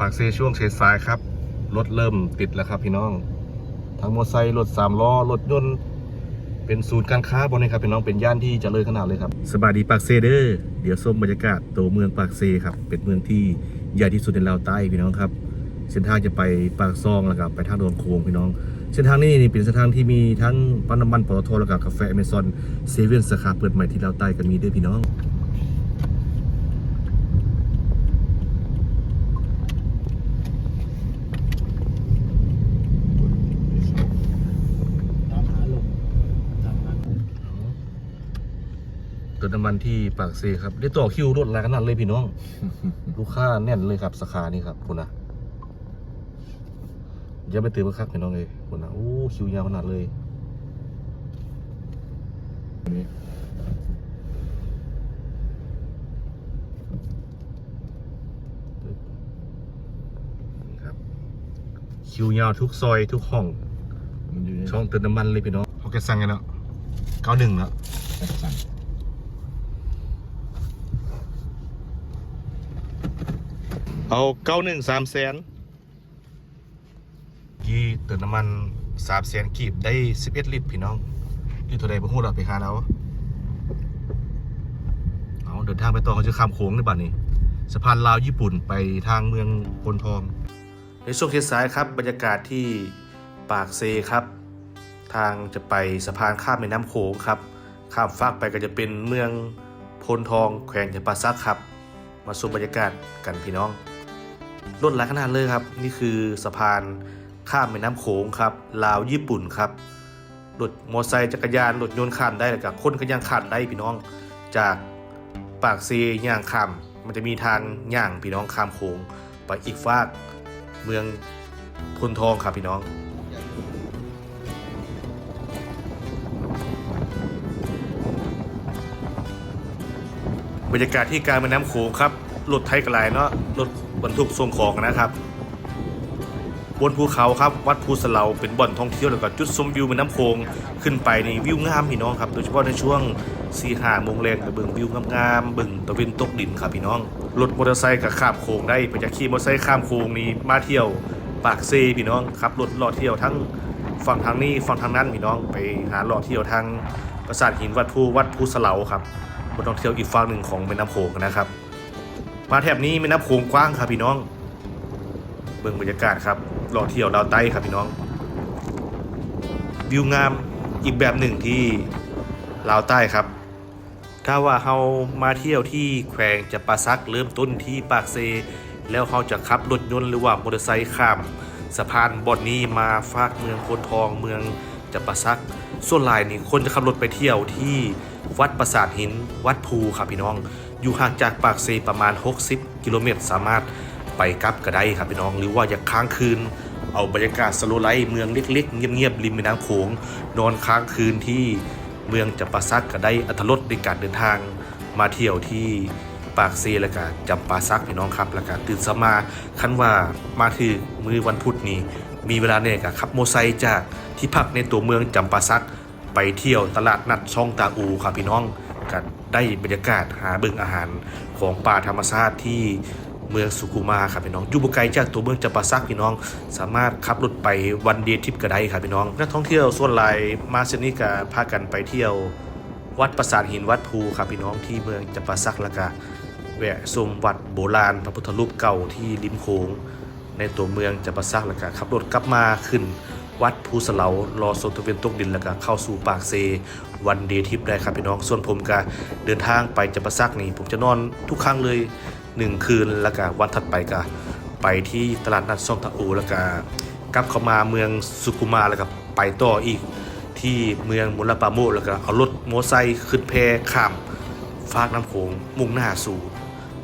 ปากเซช่วงเชสายครับ รถเริ่มติดแล้วครับพี่น้อง ทั้งมอเตอร์ไซค์รถสามล้อรถยนต์เป็นศูนย์การค้าบนนี้ครับพี่น้องเป็นย่านที่จเจริญขนาดเลยครับสบายดีปากเซเด้อเดี๋ยวส้มบรรยากาศตัวเมืองปากเซครับ เป็นเมืองที่ใหญ่ที่สุดในลาวใต้พี่น้องครับเส้นทางจะไปปากซองแล้วก็ไปทางโดนโค้งพี่น้อง เส้นทางนี้นี่เป็นเส้นทางที่มีทั้งปั๊มน้ำมันปตทแล้วก็กาแฟอเมซอนเซเว่นสาขาเปิดใหม่ที่ลาวใต้กันมีด้วยพี่น้อง ตามหาลงตามหา เติ มน้ำมันที่ปากเซครับได้ต่อคิวรถอะไรขนาดเลยพี่น้อง ลูกค้าแน่นเลยครับสาขานี้ครับคุณนะอย่าไปตื่นมาคักพี่น้องเลยคุณนะโอ้คิวยาวขนาดเลยนี่ครับคิวยาวทุกซอยทุกห้องมันอยู่ในช่องเติมน้ำมันเลยพี่น้องเขาแกสั่งกันเนาะเก้าหนึ่งเนาะจัดสั่ง เอาเก้าหนึ่งสามแสนกี่เติมน้ำมันสามแสนกีบได้สิบเอ็ดลิตรพี่น้องอยู่ตัวใดบ่ฮู้หรอกไปหาเอาเอาเดินทางไปต่อเขาจะข้ามโค้งในบัดนี้สะพานลาวญี่ปุ่นไปทางเมืองพลทอง ในช่วงเทสายครับ บรรยากาศที่ปากเซครับ ทางจะไปสะพานข้ามแม่น้ำโขงครับ ข้ามฟากไปก็จะเป็นเมืองพลทองแขวงจำปาซักครับ มาชมบรรยากาศกันพี่น้อง รถหลายขนาดเลยครับ นี่คือสะพานข้ามแม่น้ำโขงครับลาวญี่ปุ่นครับรถมอเตอร์ไซค์จักรยานรถยนต์ข้ามได้แล้วก็คนก็ยังข้ามได้พี่น้อง จากปากซีย่างข้ามมันจะมีทางย่างพี่น้องข้ามโขงไปอีกฟากเมืองพลทองครับพี่น้องบรรยากาศที่กลางแม่น้ำโขงครับรถไทยกระไรเนาะรถ บรรทุกส่งของนะครับ บนภูเขาครับวัดภูสะเลาเป็นบ่อนท่องเที่ยวแล้วก็จุดชมวิวแม่น้ำโขงขึ้นไปในวิวงามพี่น้องครับ โดยเฉพาะในช่วง4ีหาโมงแรงกับเบิ่งวิวงามๆเบิ่งตะเวนตกดินครับพี่น้องรถมอเตอร์ไซค์กับข้ามโขงได้ไปจากขี่มอเตอร์ไซค์ข้ามโขงนี่มาเที่ยวปากเซพี่น้องครับรถลาะเที่ยวทั้งฝั่งทางนี้ฝั่งทางนั้นพี่น้องไปหาลาะเที่ยวทางปราสาทหินวัดภูวัดภูสะเลาครับบนท่องเที่ยวอีกฝั่งหนึ่งของแม่น้ำโขงนะครับ มาแถบนี้แม่น้ำโขงกว้างครับพี่น้อง เบิ่งบรรยากาศครับรอเที่ยวดาวใต้ครับพี่น้อง วิวงามอีกแบบหนึ่งที่ลาวใต้ครับ ถ้าว่าเฮามาเที่ยวที่แขวงจะปาซักเริ่มต้นที่ปากเซ แล้วเฮาจะขับรถยนต์หรือว่ามอเตอร์ไซค์ข้าม สะพานบอนนี้มาฟากเมืองโพนทองเมืองจะปาซัก ส่วนลายนี่คนจะขับรถไปเที่ยวที่วัดปราสาทหิน วัดภูครับพี่น้อง อยู่ห่างจากปากเซประมาณ 60 กิโลเมตร สามารถไปกลับก็ได้ครับพี่น้องหรือว่าอยากค้างคืน เอาบรรยากาศสโลไลท์เมืองเล็กๆ เงียบๆริมแม่น้ำโขงนอนค้างคืนที่เมืองจำปาซักก็ได้อัตรสในการเดินทางมาเที่ยวที่ปากเซแล้วก็จำปาซักพี่น้องครับแล้วก็ตื่นสมาคันว่ามาถึงมือวันพุธนี้ มีเวลาเนี่ยก็ขับโมไซค์จากที่พักในตัวเมืองจำปาซัก ไปเที่ยวตลาดนัดช่องตาอูครับพี่น้องกัน ได้บรรยากาศหาเบิ่งอาหารของป่าธรรมชาติที่เมืองสุกุมาครับพี่น้องอยู่บ่ไกลจากตัวเมืองจำปาซักพี่น้อง สามารถขับรถไปวันเดย์ทริปก็ได้ครับพี่น้อง นักท่องเที่ยวส่วนหลายมาเซนี้ก็พากันไปเที่ยว วัดปราสาทหินวัดภูครับพี่น้องที่เมืองจำปาซักแล้วก็แวะชมวัดโบราณพระพุทธรูปเก่าที่ริมโขงในตัวเมืองจำปาซักแล้วก็ขับรถกลับมาขึ้นวัดภูสะเหลารอโซนตเวนตกดินแล้วก็เข้าสู่ปากเซ วันเดย์ทิปได้ครับพี่น้อง ส่วนผมก็เดินทางไปจำปาซักนี่ผมจะนอนทุกครั้งเลย 1 คืนแล้วก็วันถัดไปก็ไปที่ตลาดนัดซ่องตะอูแล้วก็กลับเข้ามาเมืองสุกุมาแล้วก็ไปต่ออีกที่เมืองมุลปาโมแล้วก็เอารถมอไซค์ขึ้นแพข้ามฟากน้ำโขงมุ่งหน้าสู่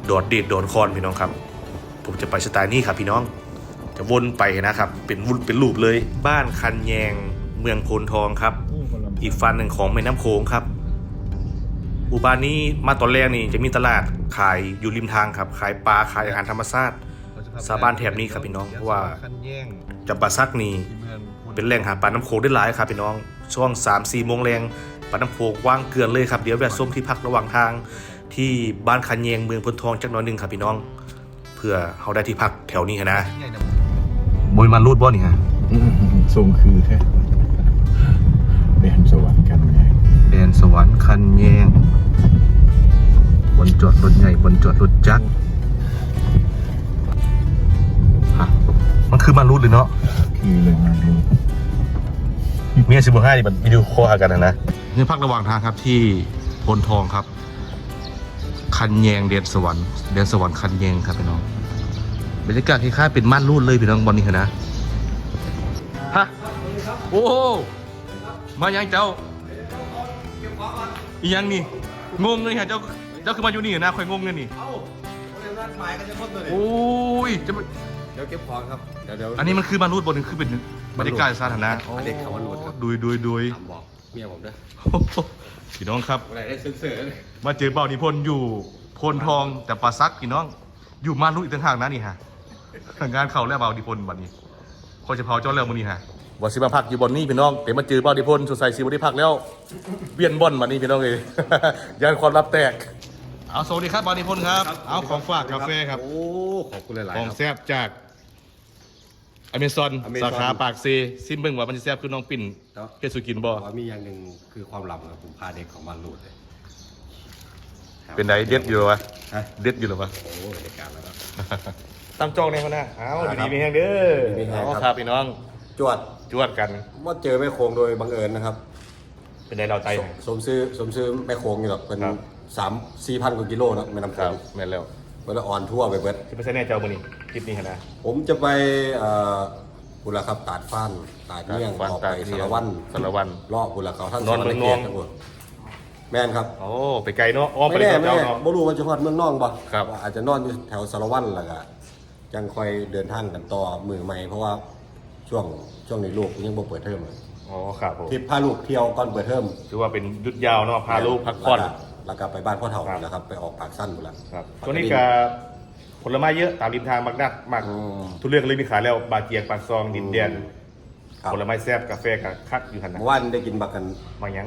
ดอดเดดดอนคอนพี่น้องครับ ผมจะไปสไตล์นี้ครับพี่น้อง จะวนไปนะครับ เป็นวุนเป็นรูปเลย บ้านคันแยงเมืองโพนทองครับ อ้คนละอีกฟันหนึ่งของแม่น้ำโขงครับหมู่บ้านนี้มาตอนแรกนี่จะมีตลาดขายอยู่ริมทางครับ ขายปลาขายอาหารธรรมชาติชาวบ้านแถบนี้ครับพี่น้องเพราะว่าจำปาซักนี่เป็นแหล่งหาปลาน้ำโขงได้หลายครับพี่น้องช่วง3 4โมงแรงปลาน้ำโขงว่างเกลือนเลยครับเดี๋ยวแวะส้มที่พักระหว่างทาง ที่บ้านคันแยงเมืองพนทองจักหน้อยหนึ่งครับพี่น้องเพื่อพื่อเขาได้ที่พักแถวนี้นะบยมันรูดบ่นี่ฮะอืมทรงคือแท้ นสวรรค์คันแยง บนจอดรถใหญ่ บนจอดรถจักรฮะมันคือมันรูดเลยเนาะคือเลยมาดูเมียสิบห้านี่มันวิดีโอคอลหากันนะนะนี่พักระหว่างทางครับที่โพนทองครับ คันแยงเดนสวรรค์เดนสวรรค์คันแยงครับพี่น้องบรรยากาศคล้ายๆเป็นม่านรูดเลยพี่น้องบอลนี่เหรอนะฮะโอ้โหมายังเจ้า อียังนี่ งงเลยฮะเจ้า เจ้าคือมาอยู่นี่เหรอนะคอยงงเลยนี่ เอ้าเรียนนัดหมายกันจะครบตัวเลยโอ้ยจะมาเดี๋ยวเก็บของครับ เดี๋ยวเดี๋ยวอันนี้มันคือม่านรูดบนนึงคือเป็นบรรยากาศสาธารณะอันนี้เขาม่านรูดครับดุยดุยดุยถามบอกเมียผมด้วยโอ้โหพี่น้องครับ อะไรได้เสือๆเลยมาเจอเบานิพนธ์อยู่โพนทองแต่ปลาซักพี่น้อง อยู่มาลุอีกต่างหากนะนี่ฮะงานเขาแล้วเบานิพนธ์วันนี้พอจะเผาเจ้าแล้วมือนี้ฮะ วันสิมาพักอยู่บอนนี่พี่น้องเดี๋ยวมาเจอเบานิพนธ์สดใสสิวันนี้พักแล้ว เวียนบ่อนวันนี้พี่น้องเลย ยันความลับแตก เอาสวัสดีครับเบานิพนธ์ครับ เอาของฝากกาแฟครับ โอ้ขอบคุณหลายของๆครับแซ่บจากอเมซอน Amazon สาขาปากเซซิมเบิ้งว่ามันจะแซ่บคือน้องปิ่นครับเฮดสุกินบ่แต่ว่ามีอย่างหนึ่งคือความลับครับผมพาเด็กของมันรูดเลยเป็นไดเด็ดอยู่เหรอวะฮะเด็ดอยู่เหรอวะ โอ้รายการแล้วครับ ตั้งจองในเขาหน้าเอาครัดีบๆมีแห้งเด้อดีๆมีแห้งเอาครับครับพี่น้อง จวดจวดกันว่าเจอแม่โคงโดยบังเอิญนะครับ เป็นไดเราไต สมซื้อสมซื้อแม่โคงอยู่หรอกเป็นครับ สามสี่พันกว่ากิโลเนอะแม่น้ำโขครับงแม่นแล้วเวลาออนทั่วไปเบิดที่เปอร์เซ็นต์แน่เจ้ามือนี่คลิปนี้ขนาดผมจะไปเอ่อบุรครับตาดฟ้านตาดเมี่ยงตาดฟ้านออกตาดไปเมี่สายงรวันสารวัตรรอบบุรเขาท่านนอนสเมืวรองรนองค์ทั้งหมดแม่นครับ โอ้ไปไกลเนาะอ้อมไปไม่แน่ไม่เจ้าแน่เนาะ บ่รู้ว่าจะฮอดเมืองนองบ่ครับ ว่าอาจจะนอนอยู่แถวสารวันแหละก็ยังคอยเดินทางกันต่อมือใหม่เพราะว่า ช่วงช่วงนี้ลูกยังบ่เปิดเทอมเลยอ๋อครับผมทริปพาลูกเที่ยวก่อนเปิดเทอมถือว่าเป็นยุดยาวเนาะพาลูกพักผ่อน แล้วก็ไปบ้านพ่อเฒ่าครับแล้วครับ ไปออกปากสั้นหมดแล้วครับตัวนี้ก็ผลไม้เยอะตามริมทางมักนัดมักอืมทุเรียนก็เลยมีขายแล้วบาเจียงปากซองดินแดนครับ ผลไม้แซ่บกาแฟกับคักอยู่หันนะเมื่อวานได้กินบักกันมายัง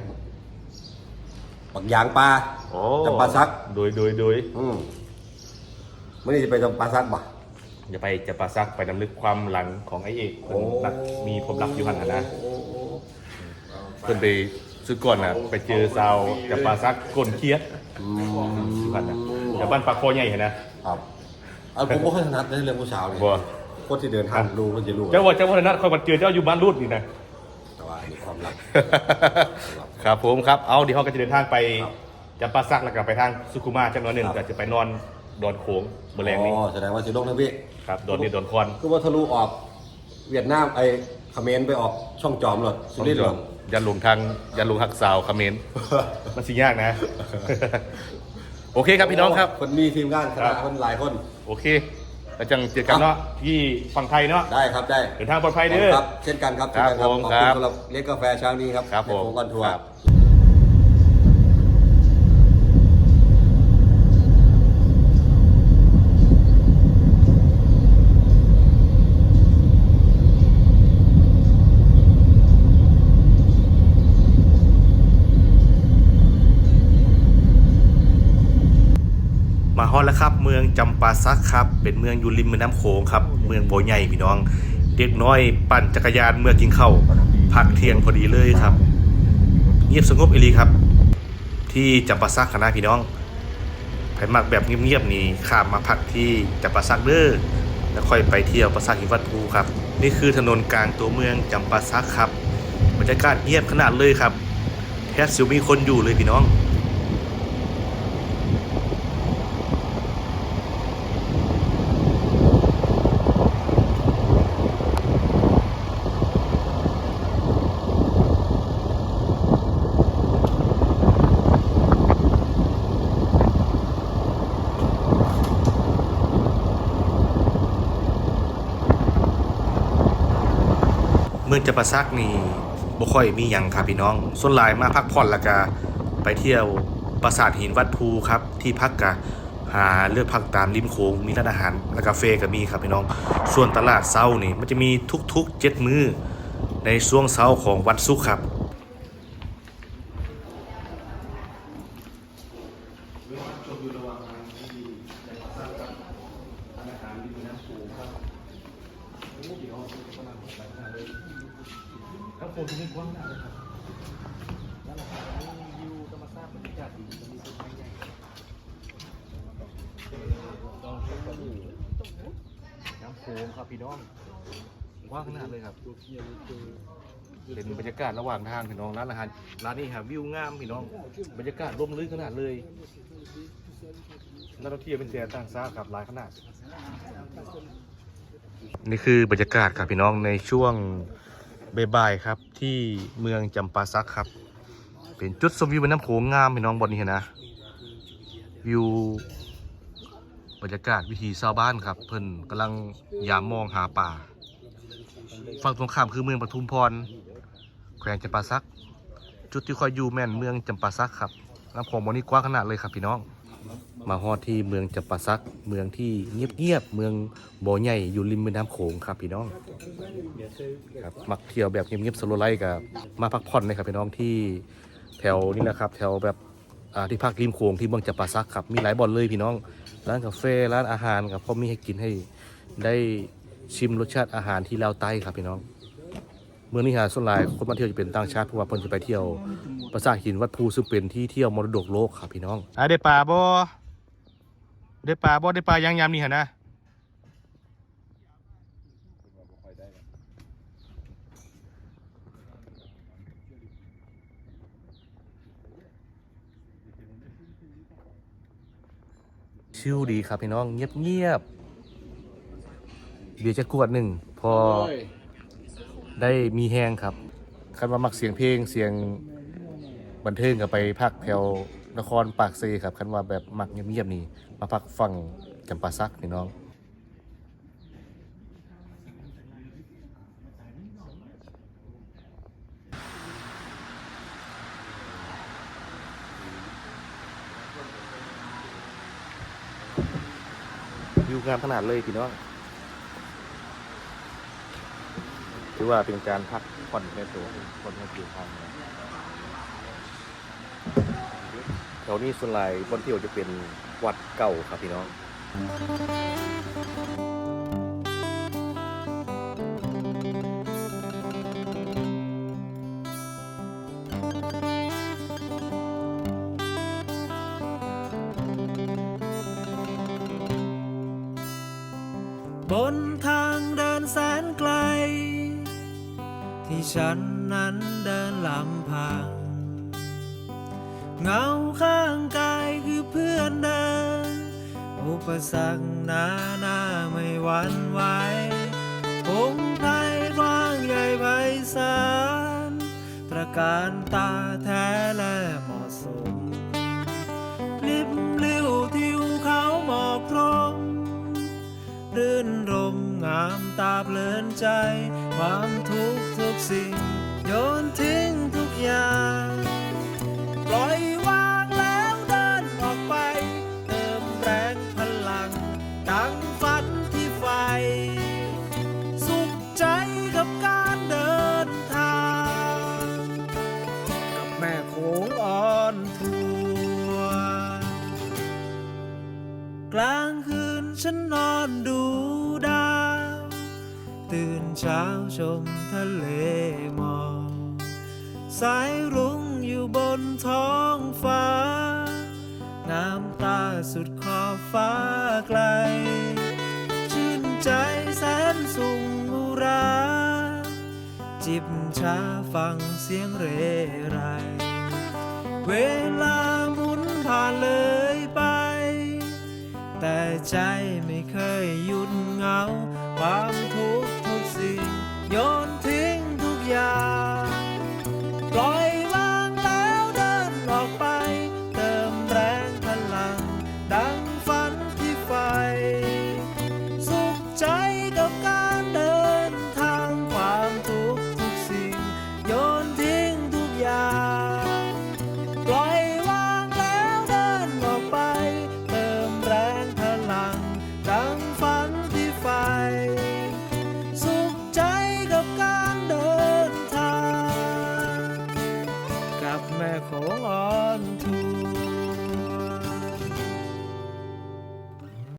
บักยางปลาโอ้จำปาซัก โดยโดยโดยอืมมื่อนี้จะไปจำปาซักบ่ อย่าไปจะปาซักไปนำลึกความหลังของไอเอกเพิ่นรักมีผมรักอยู่หันนะโอ้โอ้เพิ่นไปซื้อก่อนน่ะไปเจอสาวจะปาซักก้นเคียดอือยู่หันนะมอย่าบ้านปากคอใหญ่เห็นนะครับเอาผมก็ค่อยถนัดในเรื่องผู้สาวเนี่ยบ่คนที่เดินทางรู้มันจะรู้เจ้าว่าเจ้าวัฒนัทคอยมาเจอเจ้าอยู่บ้านรูดนี่นะแต่ว่าอันนี้ความลับครับผมครับเอาเดี๋ยวเขาก็จะเดินทางไปครับจะปาซักแล้วก็ไปทางสุขุมาจังหวัดหนึ่งครับก็จะไปนอน ดอนโขงเมื่อแรงนี้อ๋อแสดงว่าสิลงทางพี่ครับดอนนี่ดอนคอนคือว่าทะลุออกเวียดนามไอ้เขมรไปออกช่องจอมหรอสุรินทร์หรอยันลงทางยันลงหักสาวคาเขมนมันสิยากนะ โอเคครับพี่น้องครับคนมีทีมงานคครัณะบคนหลายคน โอเคแล้วจังเจอกันเนาะที่ฝั่งไทยเนาะได้ครับได้เดินทางปลอดภัยเด้อครับเช่นกันครับครับเช่นกันผมขอบครัคุณบสำหรับเลี้ยงกาแฟเช้านี้ครับครับผมในโงกันทัวร์ ครับ มาฮอด แล้วครับ เมืองจำปาซักครับ เป็นเมืองอยู่ริมแม่น้ำโขงครับ เมืองโปใหญ่พี่น้อง เด็กน้อยปั่นจักรยานเมื่อกินข้าวพักเที่ยงพอดีเลยครับ เงียบสงบอีลีครับ ที่จำปาซักคณะพี่น้องใครมักแบบเงียบๆนี่ข้ามมาพักที่จำปาซักเด้อแล้วค่อยไปเที่ยวปราสาทหินวัดภูครับ นี่คือถนนกลางตัวเมืองจำปาซักครับบรรยากาศเงียบขนาดเลยครับแทบสิมีคนอยู่เลยพี่น้องือจะประซักนี่บ่ค่อยมีหยังครับพี่น้องส่วนหลายมาพักผ่อนแล้วก็ไปเที่ยวปราสาทหินวัดภูครับที่พักกะหาเลือกพักตามริมโขงมีร้านอาหารและกาแฟก็มีครับพี่น้อง ส่วนตลาดเซ้านี่มันจะมีทุกๆเจ็ดมื้อในช่วงเช้าของวันศุกร์ครับ อาหาร แล้วโฟนที่นี่กว้างมากเลยครับแล้วหลังจากนี้วิวธรรมชาติบรรยากาศดีจะมีต้นไม้ใหญ่ลองชมกันอยู่น้ำโขงครับพี่น้องก ว้างขนาดเลยครับ เป็นบรรยากาศระหว่างทางพี่น้องร้านอาหารร้านนี้ครับวิวงามพี่น้อง บรรยากาศร่มรื่นขนาดเลยนักท่องเที่ยวเป็นแสนต่างชาติครับหลายขนาด นี่คือบรรยากาศครับพี่น้องในช่วงบ่ายๆครับ ที่เมืองจำปาซักครับ เป็นจุดชมวิวแม่น้ำโขงงามพี่น้องบนนี้เห็นนะวิวบรรยากาศวิถีชาวบ้านครับ เพิ่นกำลังยามมองหาป่า ฝั่งตรงข้ามคือเมืองปทุมพร แขวงจำปาซัก จุดที่คอยอยู่แม่นเมืองจำปาซักครับน้ำโขงบนนี้กว้างขนาดเลยครับพี่น้อง มาฮอดที่เมืองจำปาซัก เมืองที่เงียบๆ เมืองบ่อใหญ่อยู่ริมแม่น้ำโขงครับพี่น้องครับมักเที่ยวแบบเงียบๆสโลไลกับมาพักผ่อนเลยครับพี่น้องที่แถวนี้นะครับแถวแบบที่พักริมโขงที่เมืองจำปาซักครับมีหลายบ่อนเลยพี่น้องร้านกาแฟร้านอาหารครับพร้อมีให้กินให้ได้ ชิมรสชาติอาหารที่ลาวใต้ครับพี่น้อง เมื่อนี้ฮะส่วนหลายคนมาเที่ยวจะเป็นต่างชาติเพราะว่าเพิ่นจะไปเที่ยวปราสาทหินวัดภูซึ่งเป็นที่เที่ยวมรดกโลกครับพี่น้องอะได้ปลาบ่ได้ปลาบ่ได้ปลายังยามนี่ฮะนะชิลดีครับพี่น้องเงียบเงียบๆ เบียร์จะกวดหนึ่งพอได้มีแห้งครับคันว่ามักเสียงเพลงเสียงบันเทิงกับไปพักแถวนครปากเซครับคันว่าแบบมักเงียบๆนี่มาพักฟังจำปาซักนี่น้องวิวงามขนาดเลยพี่น้อง ถือว่าเป็นการพักผ่อนในตัวคนที่อยู่ทางแถวนี้ส่วนใหญ่บนเที่ยวจะเป็นวัดเก่าครับพี่น้องบนทาง ที่ฉันนั้นเดินลำพัง เงาข้างกายคือเพื่อนเดิน อุปสรรคหนาหน้าไม่หวั่นไหวพงไพรกว้างใหญ่ไพศาลประการตาแท้และเหมาะสมลิบลิ้วทิวเขาหมอกพรมรื่นรมงามตาเพลินใจความทุกข์ สิ่งโยนทิ้งทุกอย่าง ปล่อย ชมทะเลหมอกสายรุ้งอยู่บนท้องฟ้า น้ำตาสุดขอบฟ้าไกล ชื่นใจแสนสุงอุรา จิบชาฟังเสียงเรไร เวลาหมุนผ่านเลยไป แต่ใจไม่เคยหยุดเหงาความทุก